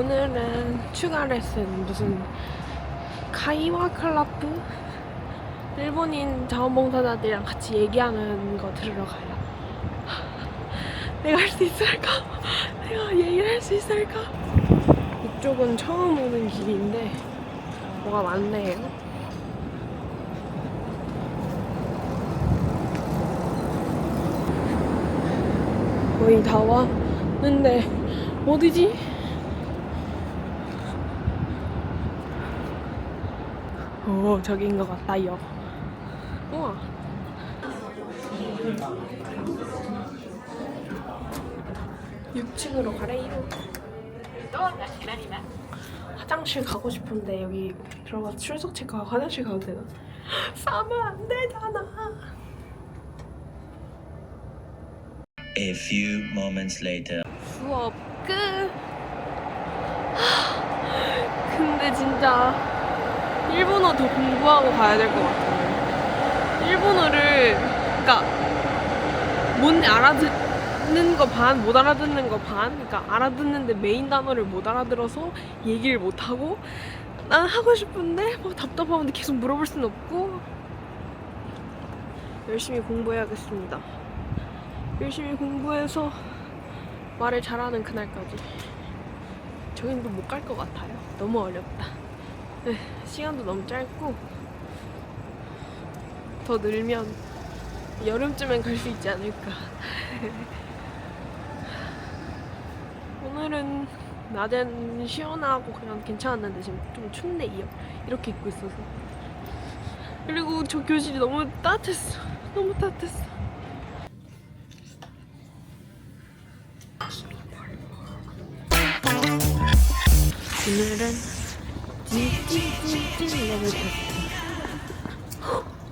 오늘은 추가 레슨 무슨 카이와 클라프 일본인 자원봉사자들이랑 같이 얘기하는 거 들으러 가요. 내가 할 수 있을까? 내가 얘기를 할 수 있을까? 이쪽은 처음 오는 길인데 뭐가 많네요. 거의 다 왔는데 어디지? 오 저기인 것 같다요. 우와. 육층으로 가래요. 화장실 가고 싶은데 여기 들어가서 출석 체크하고 화장실 가도 되나? 싸면 안 되잖아. A few moments later. 수업 끝. 하, 근데 진짜 일본어 더 공부하고 가야 될 것 같아요. 일본어를 그러니까 못 알아듣는 거 반, 못 알아듣는 거 반. 그러니까 알아듣는데 메인 단어를 못 알아들어서 얘기를 못 하고 난 하고 싶은데 뭐 답답하는데 계속 물어볼 수는 없고 열심히 공부해야겠습니다. 열심히 공부해서 말을 잘하는 그날까지 저희는 못 갈 것 같아요. 너무 어렵다. 네, 시간도 너무 짧고 더 늘면 여름쯤엔 갈 수 있지 않을까. 오늘은 낮엔 시원하고 그냥 괜찮았는데 지금 좀 춥네 요. 이렇게 입고 있어서. 그리고 저 교실이 너무 따뜻했어. 너무 따뜻했어. 오늘은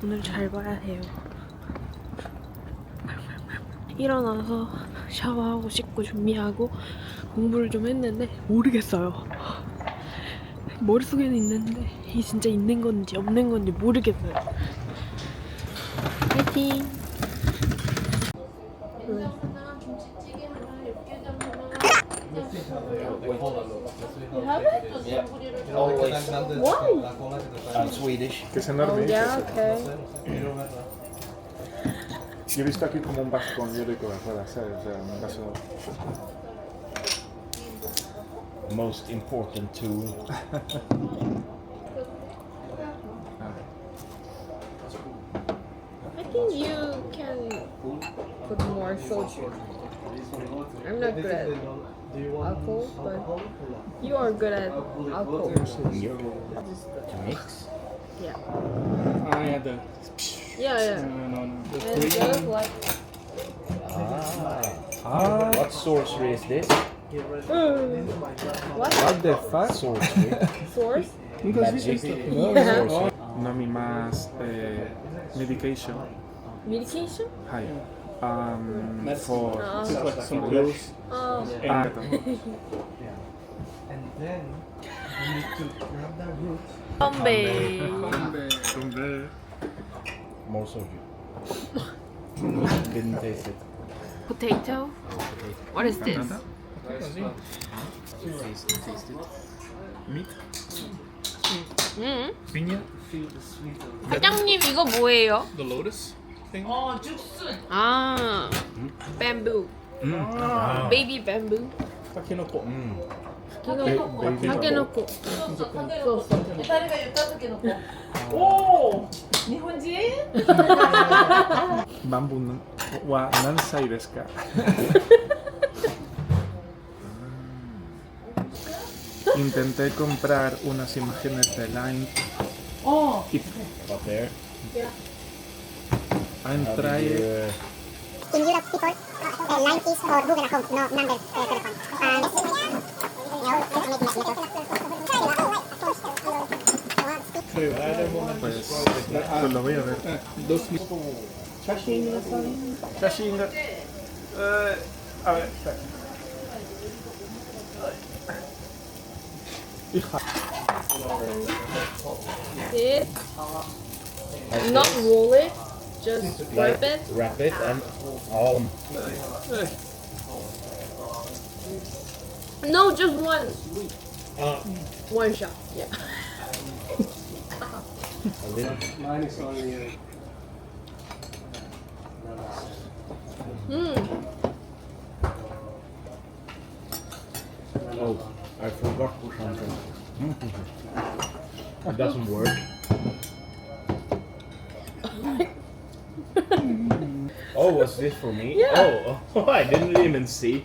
오늘 잘 봐야 해요. 일어나서 샤워하고 씻고 준비하고 공부를 좀 했는데 모르겠어요. 머릿속에는 있는데 이게 진짜 있는 건지 없는 건지 모르겠어요. 파이팅! I'm Swedish. Que es enorme. Oh, yeah, okay. Yo he visto aquí como un vaso con hielo y Coca-Cola, ¿sabes? O sea, un vaso. Most important tool. I think you can put more soju. I'm not good at alcohol, but you are good at alcohol. To mix. Yeah. Ah, yeah, the. Yeah, yeah. No, no, the And the other like, Ah. What sorcery is this? what? What the fuck? Sorcery. Source? Magic. Yeah. Sorcery. Nami más eh, medication. Medication? Hi. Um, for. Uh, Some blues. uh, Ah, and then you need to grab that root. Bombay. More soju. Didn't taste it. Potato? What is this? Meat. 음. Piña. 사장님 이거 뭐예요? The lotus thing? 어, 죽순. 아, bamboo, mm. ah, baby bamboo. 타케노코. 음. Mm. Ah. Intenté comprar unas imágenes de Line. 어. You, uh, In Europe, people uh, line is for Google account, no number uh, telephone. Um, pues, lo voy a ver. Dos Shashin ga- Eh, a ver, espera. Hija. Not roll it. Just wrap it. wrap it and um, No, just one. Uh, One shot. Yeah. a little. Mine is only. Uh, Mm. Oh, I forgot something. it doesn't work. Was this for me? Yeah. Oh, oh, I didn't even see.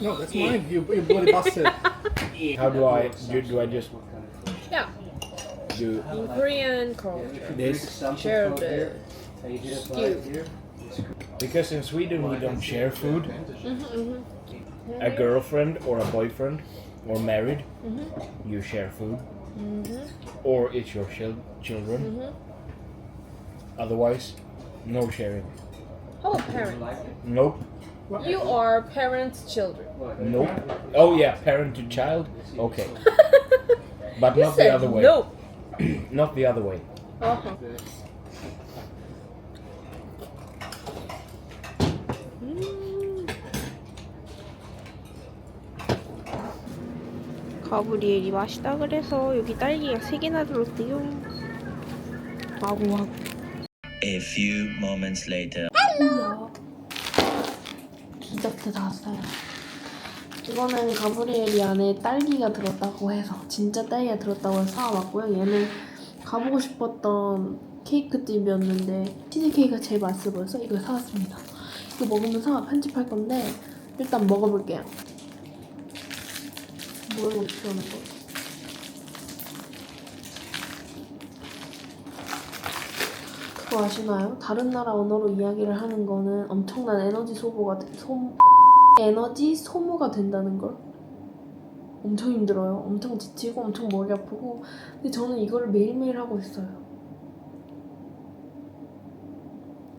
no, that's mine. You, you bloody bastard. How do I do? Do I just Yeah. do In Korean culture, this? share the Skew. Because in Sweden we don't share food. Mm-hmm, A girlfriend or a boyfriend or married, mm-hmm. you share food. Mm-hmm. Or it's your chil- children. Mm-hmm. Otherwise, no sharing. Oh, parents. Nope. You are parents' children. Nope. Oh yeah, parent to child. Okay, but You not the said other way. no. Not the other way. Uh-huh. 음. 가브리엘이 맛있다 그래서 여기 딸기가 3개나 들었대요 아구 아구 A few moments later. 디저트 다 왔어요. 이거는 가브리엘이 안에 딸기가 들었다고 해서 진짜 딸기가 들었다고 해서 사와봤고요. 얘는 가보고 싶었던 케이크 집이었는데 치즈케이크가 제일 맛있어 보여서 이걸 사왔습니다. 이거 먹으면서 편집할 건데 일단 먹어볼게요. 어떻게 하는 거야 그거 아시나요? 다른 나라 언어로 이야기를 하는 거는 엄청난 에너지 소모가 돼- 소 에너지 소모가 된다는 걸 엄청 힘들어요. 엄청 지치고 엄청 머리 아프고 근데 저는 이거를 매일매일 하고 있어요.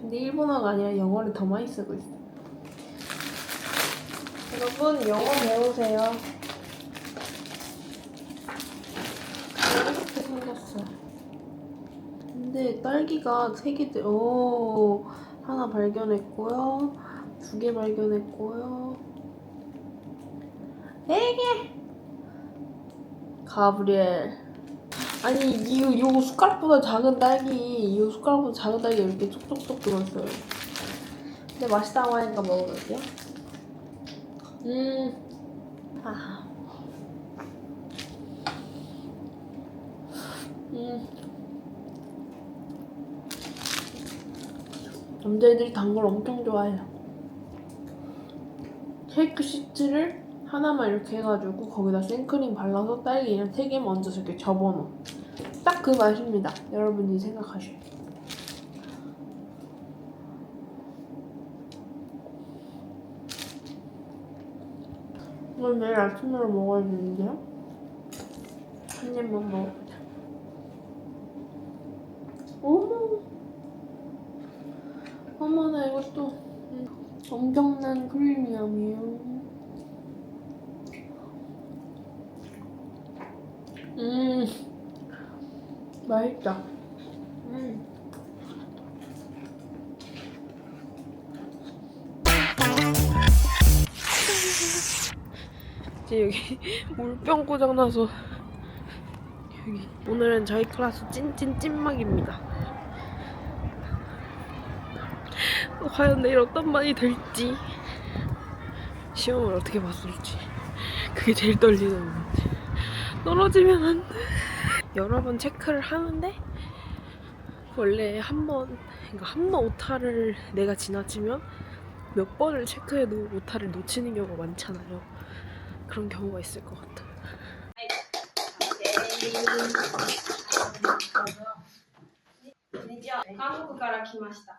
근데 일본어가 아니라 영어를 더 많이 쓰고 있어요. 여러분 영어 배우세요. 이렇게 생겼어요. 근데 딸기가 세 개, 들- 오, 하나 발견했고요. 두 개 발견했고요. 네 개! 가브리엘. 아니, 이, 요 숟가락보다 작은 딸기, 요 숟가락보다 작은 딸기 이렇게 쏙쏙쏙 들어있어요. 근데 맛있다고 하니까 먹어볼게요. 음. 아. 남자애들이 단 걸 엄청 좋아해요. 케이크 시트를 하나만 이렇게 해가지고 거기다 생크림 발라서 딸기랑 세 개만 얹어서 이렇게 접어놓은 딱그 맛입니다. 여러분이 생각하시면. 이걸 내일 아침으로 먹어야 되는데요? 한 입만 먹어보자. 어머! 어머나 이것도 음, 엄청난 프리미엄이에요. 음, 맛있다. 음. 이제 여기 물병 고장 나서 여기 오늘은 저희 클래스 찐찐 찐막입니다. 과연 내일 어떤 말이 될지 시험을 어떻게 봤을지 그게 제일 떨리는 문제 떨어지면 안 돼. 여러 번 체크를 하는데 원래 한 번 그러니까 한 번 오타를 내가 지나치면 몇 번을 체크해도 오타를 놓치는 경우가 많잖아요. 그런 경우가 있을 것 같아요. 韓国から来ました。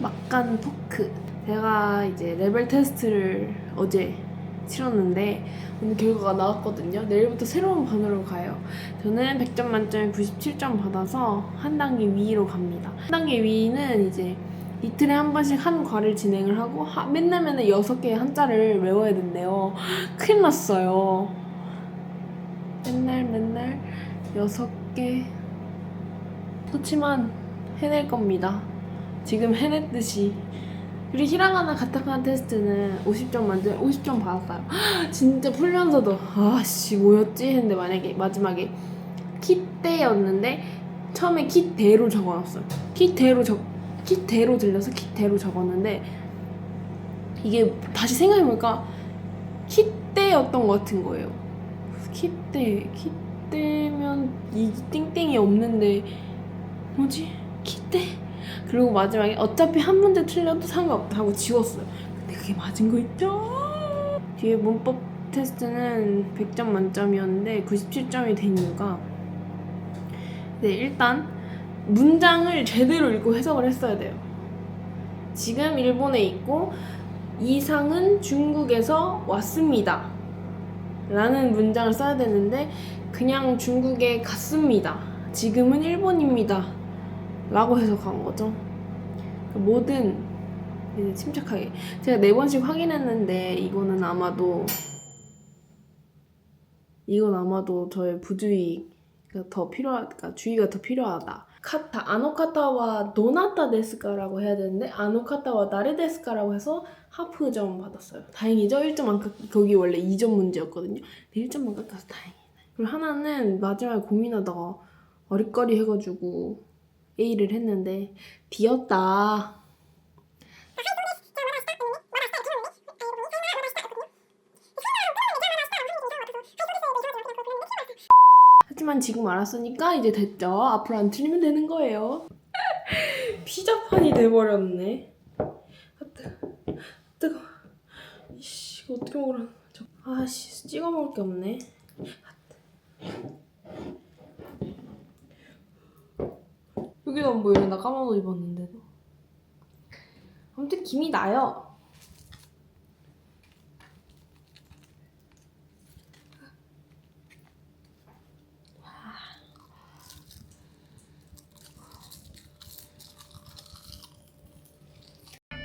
막간 토크. 제가 이제 레벨 테스트를 어제 치렀는데 오늘 결과가 나왔거든요. 내일부터 새로운 반으로 가요. 저는 100점 만점에 97점 받아서 한 단계 위로 갑니다. 한 단계 위는 이제 이틀에 한 번씩 한 과를 진행을 하고 하- 맨날 맨날 6개의 한자를 외워야 된대요. 큰일 났어요. 맨날 맨날 6개 그렇지만 해낼 겁니다. 지금 해냈듯이 그리고 히라가나 가타카나 테스트는 50점 만점에 50점 받았어요. 진짜 풀면서도 아씨 뭐였지 했는데 만약에 마지막에 키대였는데 처음에 키대로 적어놨어요. 키대로 적 키대로 들려서 키대로 적었는데 이게 다시 생각해보니까 키대였던 것 같은 거예요. 키대 키대면 이 땡땡이 없는데 뭐지 키대 그리고 마지막에 어차피 한 문제 틀려도 상관없다 하고 지웠어요. 근데 그게 맞은 거 있죠? 뒤에 문법 테스트는 100점 만점이었는데 97점이 된 이유가 네 일단 문장을 제대로 읽고 해석을 했어야 돼요. 지금 일본에 있고 이 상은 중국에서 왔습니다. 라는 문장을 써야 되는데 그냥 중국에 갔습니다. 지금은 일본입니다. 라고 해석한 거죠. 그 모든 이제 침착하게 제가 네 번씩 확인했는데 이거는 아마도 이건 아마도 저의 부주의가 더 필요하, 그러니까 주의가 더 필요하다. 카타 아노카타와 노나타 데스카라고 해야 되는데 아노카타와 나레 데스카라고 해서 하프 점 받았어요. 다행이죠. 1점 안 깎, 거기 원래 2점 문제였거든요. 근데 1점만 깎아서 다행이네. 그리고 하나는 마지막에 고민하다가 어리거리 해가지고 A를 했는데 D였다. 하지만 지금 알았으니까 이제 됐죠. 앞으로 안 틀리면 되는 거예요. 피자판이 돼버렸네. 아, 뜨거. 뜨거. 이씨, 어떻게 먹으라는 거죠? 아씨, 찍어 먹을 게 없네. 여기도 안 보이네. 나 까만 옷 입었는데도. 아무튼 김이 나요.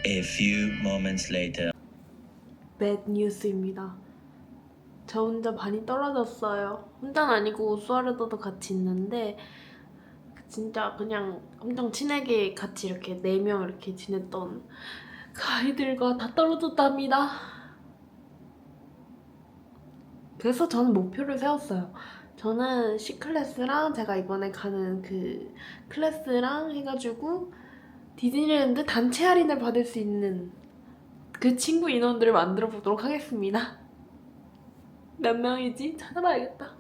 A few moments later. 배드 뉴스입니다. 저 혼자 반이 떨어졌어요. 혼자는 아니고 수아르도도 같이 있는데 진짜 그냥 엄청 친하게 같이 이렇게 네 명 이렇게 지냈던 그 아이들과 다 떨어졌답니다. 그래서 저는 목표를 세웠어요. 저는 C 클래스랑 제가 이번에 가는 그 클래스랑 해가지고 디즈니랜드 단체 할인을 받을 수 있는 그 친구 인원들을 만들어 보도록 하겠습니다. 몇 명이지? 찾아봐야겠다.